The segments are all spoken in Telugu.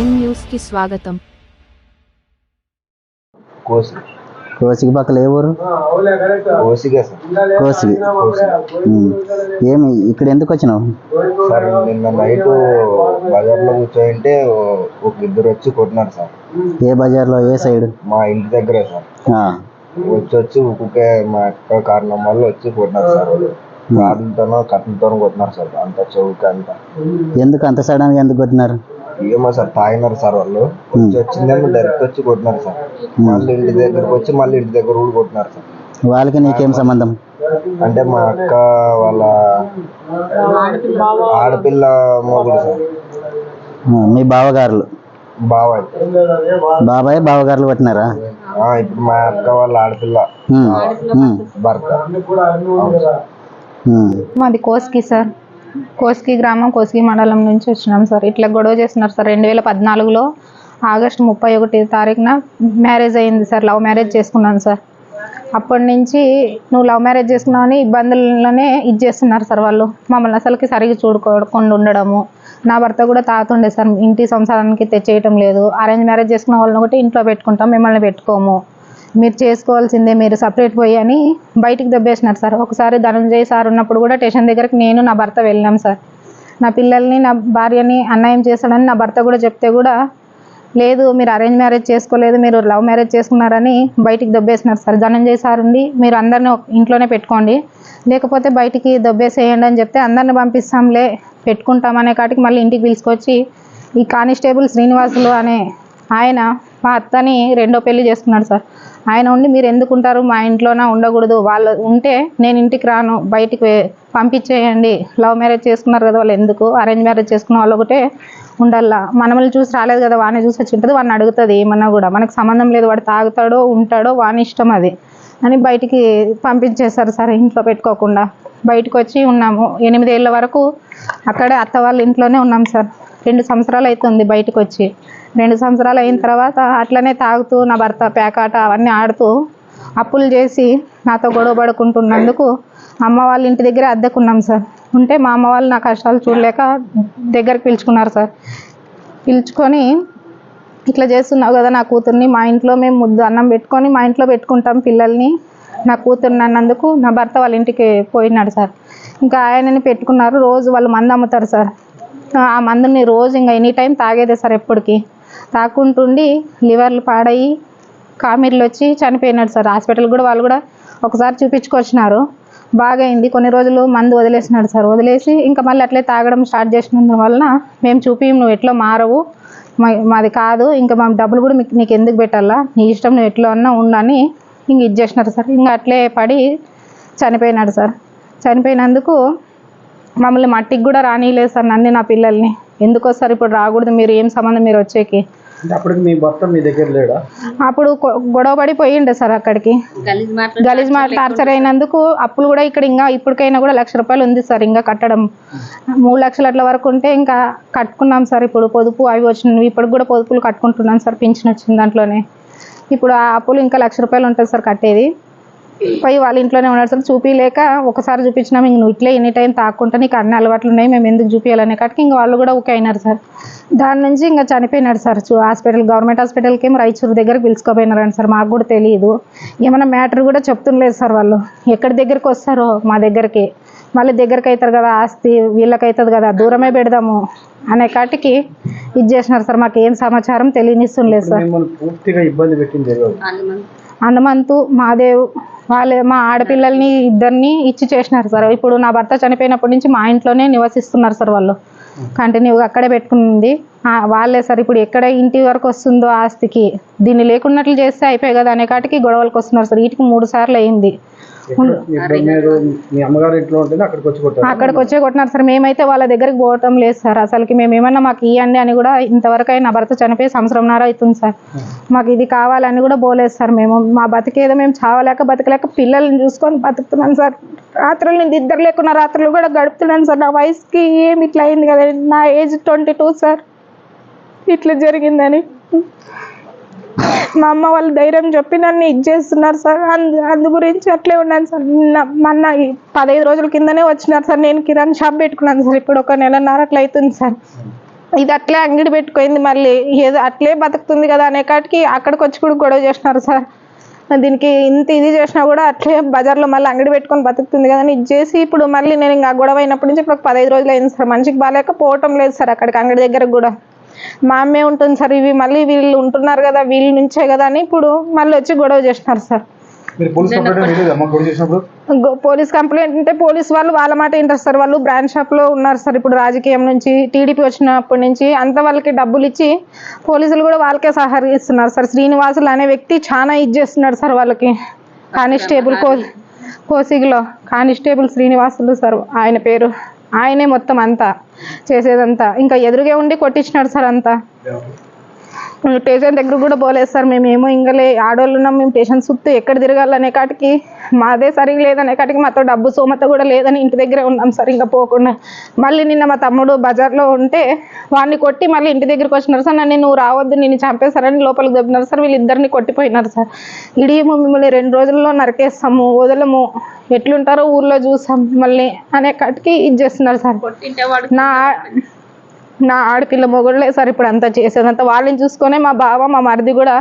ప్రైమ్ న్యూస్కి స్వాగతం. కోసి. కోసికి పక్కల ఏ ఊరు? కోసిగా సార్. కోసి ఉమ్. ఏమి ఇక్కడ ఎందుకు వచ్చినావు? సార్ నిన్న నైట్ బజార్లో కూర్చోంటే ఒక ఇద్దరు వచ్చి కొట్టినారు సార్. ఏ బజార్లో ఏ సైడ్? మా ఇంటి దగ్గరే సార్. ఆ, వచ్చి వచ్చి ఊరికే మా అక్క కారణం వల్ల వచ్చి కొట్టినారు సార్. రాళ్ళతోనో కట్టలతోనో కొట్టినారు సార్. అంత చౌక అంతా. ఎందుకు అంత సడన్గా ఎందుకు కొట్టినారు? ఏమో సార్ తాగినారు సార్ వాళ్ళు. వచ్చి వచ్చిందేమో డైరెక్ట్ వచ్చి కొట్టినారు సార్. మళ్ళీ ఇంటి దగ్గరకు వచ్చి మళ్ళీ ఇంటి దగ్గర కూడా కొట్టినారు సార్. వాళ్ళకి నీకేం సంబంధం? అంటే మా అక్క వాళ్ళ ఆడపిల్ల మొగుడు సార్. మీ బావగారులు? బాబాయ్. బాబాయ్ బావగారులు కొట్టినారా? ఆ, ఇప్పుడు మా అక్క వాళ్ళ ఆడపిల్ల భర్త. మాది కోస్కి సార్. కోస్కి గ్రామం కోస్కి మండలం నుంచి వచ్చినాం సార్. ఇట్లా గొడవ చేస్తున్నారు సార్. రెండు వేల పద్నాలుగులో ఆగస్టు ముప్పై ఒకటి తారీఖున మ్యారేజ్ అయింది సార్. లవ్ మ్యారేజ్ చేసుకున్నాను సార్. అప్పటి నుంచి నువ్వు లవ్ మ్యారేజ్ చేసుకున్నావు అని ఇబ్బందుల్లోనే ఇది చేస్తున్నారు సార్ వాళ్ళు. మమ్మల్ని అసలుకి సరిగ్గా చూడుకోకుండా ఉండడము. నా భర్త కూడా తాతుండే సార్. ఇంటి సంసారానికి తెచ్చేయటం లేదు. అరేంజ్ మ్యారేజ్ చేసుకున్న వాళ్ళని ఒకటి ఇంట్లో పెట్టుకుంటాం. మిమ్మల్ని పెట్టుకోము. మీరు చేసుకోవాల్సిందే మీరు సపరేట్ పోయి అని బయటికి దెబ్బేసినారు సార్. ఒకసారి ధనంజయ్ సార్ ఉన్నప్పుడు కూడా స్టేషన్ దగ్గరకు నేను నా భర్త వెళ్ళినాం సార్. నా పిల్లల్ని నా భార్యని అన్యాయం చేశాడని నా భర్త కూడా చెప్తే కూడా లేదు మీరు అరేంజ్ మ్యారేజ్ చేసుకోలేదు మీరు లవ్ మ్యారేజ్ చేసుకున్నారని బయటికి దెబ్బేసినారు సార్. ధనంజయ్ సార్ ఉండి మీరు అందరిని ఇంట్లోనే పెట్టుకోండి. లేకపోతే బయటికి దెబ్బేసేయండి అని చెప్తే అందరిని పంపిస్తాంలే పెట్టుకుంటామనే కాటికి మళ్ళీ ఇంటికి పిలుచుకొచ్చి ఈ కానిస్టేబుల్ శ్రీనివాసులు అనే ఆయన మా అత్తని రెండో పెళ్ళి చేసుకున్నాడు సార్. ఆయన ఉండి మీరు ఎందుకు ఉంటారు మా ఇంట్లోనే ఉండకూడదు. వాళ్ళు ఉంటే నేను ఇంటికి రాను. బయటికి పంపించేయండి. లవ్ మ్యారేజ్ చేసుకున్నారు కదా వాళ్ళు ఎందుకు? అరేంజ్ మ్యారేజ్ చేసుకున్న వాళ్ళు ఒకటే ఉండాలా? మనమల్ని చూసి రాలేదు కదా? వాడిని చూసి వచ్చి ఉంటుంది. వాడిని అడుగుతుంది ఏమన్నా కూడా. మనకు సంబంధం లేదు. వాడు తాగుతాడో ఉంటాడో వాని ఇష్టం అది. అని బయటికి పంపించేశారు. సార్ ఇంట్లో పెట్టుకోకుండా బయటకు వచ్చి ఉన్నాము. ఎనిమిదేళ్ళ వరకు అక్కడే అత్త వాళ్ళ ఇంట్లోనే ఉన్నాం సార్. రెండు సంవత్సరాలు అవుతుంది బయటకు వచ్చి. రెండు సంవత్సరాలు అయిన తర్వాత అట్లనే తాగుతూ నా భర్త పేకాట అవన్నీ ఆడుతూ అప్పులు చేసి నాతో గొడవ పడుకుంటున్నందుకు అమ్మ వాళ్ళ ఇంటి దగ్గర అద్దెకున్నాం సార్. ఉంటే మా అమ్మ వాళ్ళు నా కష్టాలు చూడలేక దగ్గరికి పిలుచుకున్నారు సార్. పిలుచుకొని ఇట్లా చేస్తున్నావు కదా నా కూతుర్ని మా ఇంట్లో మేము ముద్దు అన్నం పెట్టుకొని మా ఇంట్లో పెట్టుకుంటాం పిల్లల్ని నా కూతుర్ని అన్నందుకు నా భర్త వాళ్ళ ఇంటికి పోయినాడు సార్. ఇంకా ఆయనని పెట్టుకున్నారు రోజు వాళ్ళు మందు అమ్ముతారు సార్. ఆ మందుని రోజు ఇంకా ఎనీ టైం తాగేదే సార్ ఎప్పటికీ. తాకుంటుండి లివర్లు పాడయి కామిర్లు వచ్చి చనిపోయినాడు సార్. హాస్పిటల్ కూడా వాళ్ళు కూడా ఒకసారి చూపించుకొచ్చినారు. బాగా అయింది కొన్ని రోజులు మందు వదిలేసినాడు సార్. వదిలేసి ఇంకా మళ్ళీ అట్లే తాగడం స్టార్ట్ చేసినందు వలన మేము చూపి నువ్వు ఎట్లా మారవు. మాది కాదు. ఇంకా మా డబ్బులు కూడా మీకు నీకు ఎందుకు పెట్టాలా? నీ ఇష్టం నువ్వు ఎట్లా అన్నా ఉండని ఇంక ఇది చేసినారు సార్. ఇంకా అట్లే పడి చనిపోయినాడు సార్. చనిపోయినందుకు మమ్మల్ని మట్టికి కూడా రానియలేదు సార్ నన్ను నా పిల్లల్ని. ఎందుకో సార్ ఇప్పుడు రాకూడదు. మీరు ఏం సంబంధం? మీరు వచ్చేకి అంటే అప్పటికి మీ భర్త మీ దగ్గర లేడా? అప్పుడు గొడవ పడి పోయిండే సార్ అక్కడికి. గలీజ్ మాట టార్చర్ అయినందుకు అప్పులు కూడా ఇక్కడ ఇంకా ఇప్పటికైనా కూడా లక్ష రూపాయలు ఉంది సార్ ఇంకా కట్టడం. మూడు లక్షల అట్ల వరకు ఉంటే ఇంకా కట్టుకున్నాం సార్ ఇప్పుడు పొదుపు అవి వచ్చినవి. ఇప్పుడు కూడా పొదుపులు కట్టుకుంటున్నాం సార్ పింఛన్ వచ్చింది దాంట్లోనే. ఇప్పుడు ఆ అప్పులు ఇంకా లక్ష రూపాయలు ఉంటుంది సార్ కట్టేది. పోయి వాళ్ళ ఇంట్లోనే ఉన్నాడు సార్ చూపించలేక ఒకసారి చూపించినాం ఇంక నువ్వు ఇట్లే ఎనీ టైం తాక్కుంటా నీకు అన్ని అలవాట్లు ఉన్నాయి మేము ఎందుకు చూపించాలనే కాటికి ఇంక వాళ్ళు కూడా ఓకే అయినారు సార్. దాని నుంచి ఇంకా చనిపోయినాడు సార్. చూ- హాస్పిటల్ గవర్నమెంట్ హాస్పిటల్కి ఏమో రైచూరు దగ్గర పిలుచుకోపోయినారంట సార్. మాకు కూడా తెలియదు ఏమైనా మ్యాటర్ కూడా చెప్తుండలేదు సార్ వాళ్ళు. ఎక్కడి దగ్గరికి వస్తారో మా దగ్గరికి. మళ్ళీ దగ్గరికి అవుతారు కదా ఆస్తి వీళ్ళకి అవుతుంది కదా దూరమే పెడదాము అనే కాటికి ఇది చేసినారు సార్. మాకు ఏం సమాచారం తెలియనిస్తుండలేదు సార్. పూర్తిగా ఇబ్బంది పెట్టింది హనుమంతు మాదేవ్ వాళ్ళ మా ఆడపిల్లల్ని ఇద్దరిని ఇచ్చి చేసినారు సార్. ఇప్పుడు నా భర్త చనిపోయినప్పటి నుంచి మా ఇంట్లోనే నివసిస్తున్నారు సార్ వాళ్ళు. కంటిన్యూగా అక్కడే పెట్టుకుంది. వాళ్ళే సార్ ఇప్పుడు ఎక్కడ ఇంటి వరకు వస్తుందో ఆస్తికి. దీన్ని లేకున్నట్లు చేస్తే అయిపోయి కదా అనే కాటికి గొడవలకు వస్తున్నారు సార్. వీటికి మూడు సార్లు అయింది. మీ అమ్మగారి ఇంట్లో ఉంటేనే అక్కడికి వచ్చి కొట్టారు? అక్కడికి వచ్చే కొట్టినారు సార్. మేమైతే వాళ్ళ దగ్గరికి పోవటం లేదు సార్. అసలుకి మేము ఏమన్నా మాకు ఇవ్వండి అని కూడా ఇంతవరకు అయినా భర్త చనిపోయి సంవత్సరంన్నర అవుతుంది సార్. మాకు ఇది కావాలని కూడా పోలేదు సార్ మేము. మా బతికేదో మేము చావలేక బతకలేక పిల్లల్ని చూసుకొని బతుకుతున్నాను సార్. రాత్రులు నేను ఇద్దరు లేకున్న రాత్రులు కూడా గడుపుతున్నాను సార్. నా వయసుకి ఏమి ఇట్లా అయింది కదా నా ఏజ్ ట్వంటీ టూ సార్. ఇట్లా జరిగిందని. మా అమ్మ వాళ్ళు ధైర్యం చెప్పి నన్ను ఇది చేస్తున్నారు సార్. అందు అందు గురించి అట్లే ఉన్నాను సార్. మొన్న ఈ పదహైదు రోజుల కిందనే వచ్చినారు సార్. నేను కిరాణ్ షాప్ పెట్టుకున్నాను సార్. ఇప్పుడు ఒక నెలన్నర అట్లా అవుతుంది సార్. ఇది అట్లే అంగడి పెట్టుకుంది మళ్ళీ. ఏదో అట్లే బతుకుతుంది కదా అనే కాటికి అక్కడికి వచ్చి కూడా గొడవ చేసినారు సార్. దీనికి ఇంత ఇది చేసినా కూడా అట్లే బజార్లో మళ్ళీ అంగడి పెట్టుకొని బతుకుతుంది కదా అని ఇది చేసి ఇప్పుడు మళ్ళీ నేను ఇంకా గొడవ అయినప్పటి నుంచి ఇప్పుడు ఒక పదహైదు రోజులు అయింది సార్. మనిషికి బాగాలేక పోవటం లేదు సార్ అక్కడికి అంగడి దగ్గర కూడా. మా అమ్మే ఉంటుంది సార్ ఇవి మళ్ళీ వీళ్ళు ఉంటున్నారు కదా వీళ్ళ నుంచే కదా అని ఇప్పుడు మళ్ళీ వచ్చి గొడవ చేసినారు సార్. మీరు పోలీస్ కంప్లైంట్ పోలీస్ అంటే పోలీస్ వాళ్ళు వాళ్ళ మాట వింటారు సార్. వాళ్ళు బ్రాండ్ షాప్లో ఉన్నారు సార్ ఇప్పుడు రాజకీయం నుంచి టీడీపీ వచ్చినప్పటి నుంచి అంత వాళ్ళకి డబ్బులు ఇచ్చి పోలీసులు కూడా వాళ్ళకే సహకరిస్తున్నారు సార్. శ్రీనివాసులు అనే వ్యక్తి చాలా ఇది చేస్తున్నాడు సార్ వాళ్ళకి. కానిస్టేబుల్ కో కోసిగిలో. కానిస్టేబుల్ శ్రీనివాసులు సార్ ఆయన పేరు. ఆయనే మొత్తం అంతా చేసేదంతా. ఇంకా ఎదురుగే ఉండి కొట్టించినాడు సార్ అంతా. స్టేషన్ దగ్గర కూడా పోలేదు సార్ మేము ఏమో ఇంకలే ఆడవాళ్ళు ఉన్నాం మేము స్టేషన్ చుట్టూ ఎక్కడ తిరగాలనే కాటికి మాదే సరిగా లేదనే కాటికి మాతో డబ్బు సోమత కూడా లేదని ఇంటి దగ్గరే ఉన్నాం సార్ ఇంకా పోకుండా. మళ్ళీ నిన్న మా తమ్ముడు బజార్లో ఉంటే వాడిని కొట్టి మళ్ళీ ఇంటి దగ్గరికి వచ్చినారు సార్ నన్ను నువ్వు రావద్దు నేను చంపేశారని లోపలికి దొబ్బినారు సార్ వీళ్ళిద్దరిని కొట్టిపోయినారు సార్. ఇడియము మిమ్మల్ని రెండు రోజుల్లో నరికేస్తాము వదలము. ఎట్లుంటారో ఊర్లో చూసాం మళ్ళీ అనే కాటికి ఇది చేస్తున్నారు సార్. నా నా ఆడపిల్ల మొగుడులే సార్ ఇప్పుడు అంతా చేసేదంతా. వాళ్ళని చూసుకొనే మా బావ మా మరిది కూడా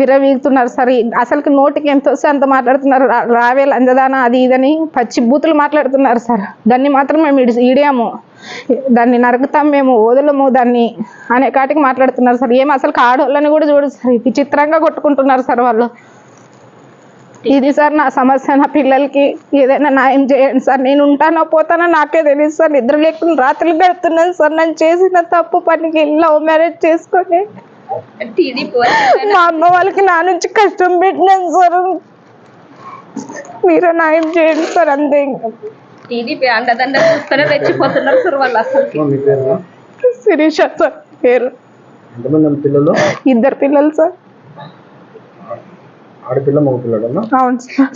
విరవీగుతున్నారు సార్. అసలుకి నోటికి ఎంత వస్తే అంత మాట్లాడుతున్నారు. రావే లంజదానా అది ఇదని పచ్చి బూతులు మాట్లాడుతున్నారు సార్. దాన్ని మాత్రం మేము ఇడి ఈడాము దాన్ని నరుకుతాం మేము వదలము దాన్ని అనే కాటికి మాట్లాడుతున్నారు సార్. ఏం అసలు ఆడవాళ్ళని కూడా చూడు సార్. విచిత్రంగా కొట్టుకుంటున్నారు సార్ వాళ్ళు. ఇది సార్ నా సమస్య నా పిల్లలకి. ఏదైనా న్యాయం చేయండి సార్. నేను ఉంటానో పోతానో నాకే తెలియదు సార్. నిద్ర లేకుండా రాత్రులు గడుపుతున్నాను సార్. నన్ను చేసిన తప్పు పనికి లవ్ మ్యారేజ్ చేసుకొని మా అమ్మ వాళ్ళకి నా నుంచి కష్టం పెట్టినాను సార్. మీరే న్యాయం చేయండి సార్ అంతే ఇంకా. టీడీపీ అండదండ చూస్తూనే రెచ్చిపోతున్నారు సార్ వాళ్ళు అసలు శిరీష సార్ పేరు. ఇద్దరు పిల్లలు సార్. ఆడపిల్ల మగ పిల్లడన్నా అవును సార్